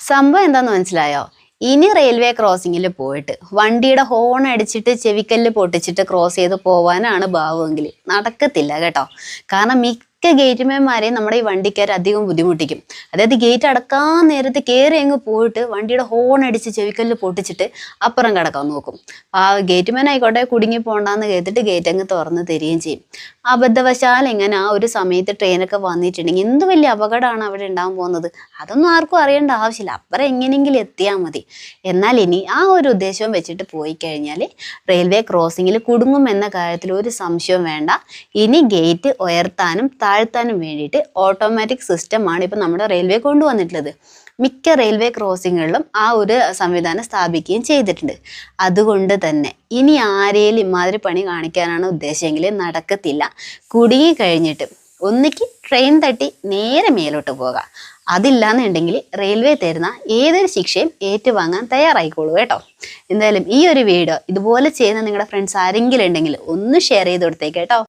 സംഭവം എന്താന്ന് മനസ്സിലായോ? ഇനി റെയിൽവേ ക്രോസിങ്ങിൽ പോയിട്ട് വണ്ടിയുടെ ഹോൺ അടിച്ചിട്ട് ചെവിക്കല്ല് പൊട്ടിച്ചിട്ട് ക്രോസ് ചെയ്ത് പോവാനാണ് ഭാവമെങ്കിൽ നടക്കത്തില്ല കേട്ടോ. കാരണം മിക്ക ഗേറ്റ്മാൻമാരെയും നമ്മുടെ ഈ വണ്ടിക്കാർ അധികം ബുദ്ധിമുട്ടിക്കും. അതായത് ഗേറ്റ് അടക്കാൻ നേരത്തെ കയറി അങ്ങ് പോയിട്ട് വണ്ടിയുടെ ഹോൺ അടിച്ച് ചെവിക്കല്ല് പൊട്ടിച്ചിട്ട് അപ്പുറം കിടക്കാൻ നോക്കും. ആ ഗേറ്റ്മാൻ ആയിക്കോട്ടെ കുടുങ്ങി പോണ്ടാന്ന് കേട്ടിട്ട് ഗേറ്റ് അങ്ങ് തുറന്ന് തരികയും ചെയ്യും. അബദ്ധവശാൽ ഇങ്ങനെ ആ ഒരു സമയത്ത് ട്രെയിനൊക്കെ വന്നിട്ടുണ്ടെങ്കിൽ എന്ത് വലിയ അപകടമാണ് അവിടെ ഉണ്ടാകാൻ പോകുന്നത്? അതൊന്നും ആർക്കും അറിയേണ്ട ആവശ്യമില്ല. അപ്പുറം എങ്ങനെയെങ്കിലും എത്തിയാൽ മതി. എന്നാൽ ഇനി ആ ഒരു ഉദ്ദേശവും വെച്ചിട്ട് പോയി കഴിഞ്ഞാൽ റെയിൽവേ ക്രോസിങ്ങിൽ കുടുങ്ങും എന്ന കാര്യത്തിൽ ഒരു സംശയവും വേണ്ട. ഇനി ഗേറ്റ് ഉയർത്താനും താഴ്ത്താനും വേണ്ടിയിട്ട് ഓട്ടോമാറ്റിക് സിസ്റ്റമാണ് ഇപ്പം നമ്മുടെ റെയിൽവേ കൊണ്ടുവന്നിട്ടുള്ളത്. മിക്ക റെയിൽവേ ക്രോസിങ്ങുകളിലും ആ ഒരു സംവിധാനം സ്ഥാപിക്കുകയും ചെയ്തിട്ടുണ്ട്. അതുകൊണ്ട് തന്നെ ഇനി ആരെയും ഇമാതിരി പണി കാണിക്കാനാണ് ഉദ്ദേശമെങ്കിൽ നടക്കത്തില്ല. കുടുങ്ങി കഴിഞ്ഞിട്ട് ഒന്നിക്ക് ട്രെയിൻ തട്ടി നേരെ മേലോട്ട് പോകാം. അതില്ലാന്നുണ്ടെങ്കിൽ റെയിൽവേ തരുന്ന ഏതൊരു ശിക്ഷയും ഏറ്റുവാങ്ങാൻ തയ്യാറായിക്കോളൂ കേട്ടോ. എന്തായാലും ഈ ഒരു വീഡിയോ ഇതുപോലെ ചെയ്യുന്ന നിങ്ങളുടെ ഫ്രണ്ട്സ് ആരെങ്കിലും ഉണ്ടെങ്കിൽ ഒന്ന് ഷെയർ ചെയ്ത് കൊടുത്തേക്ക് കേട്ടോ.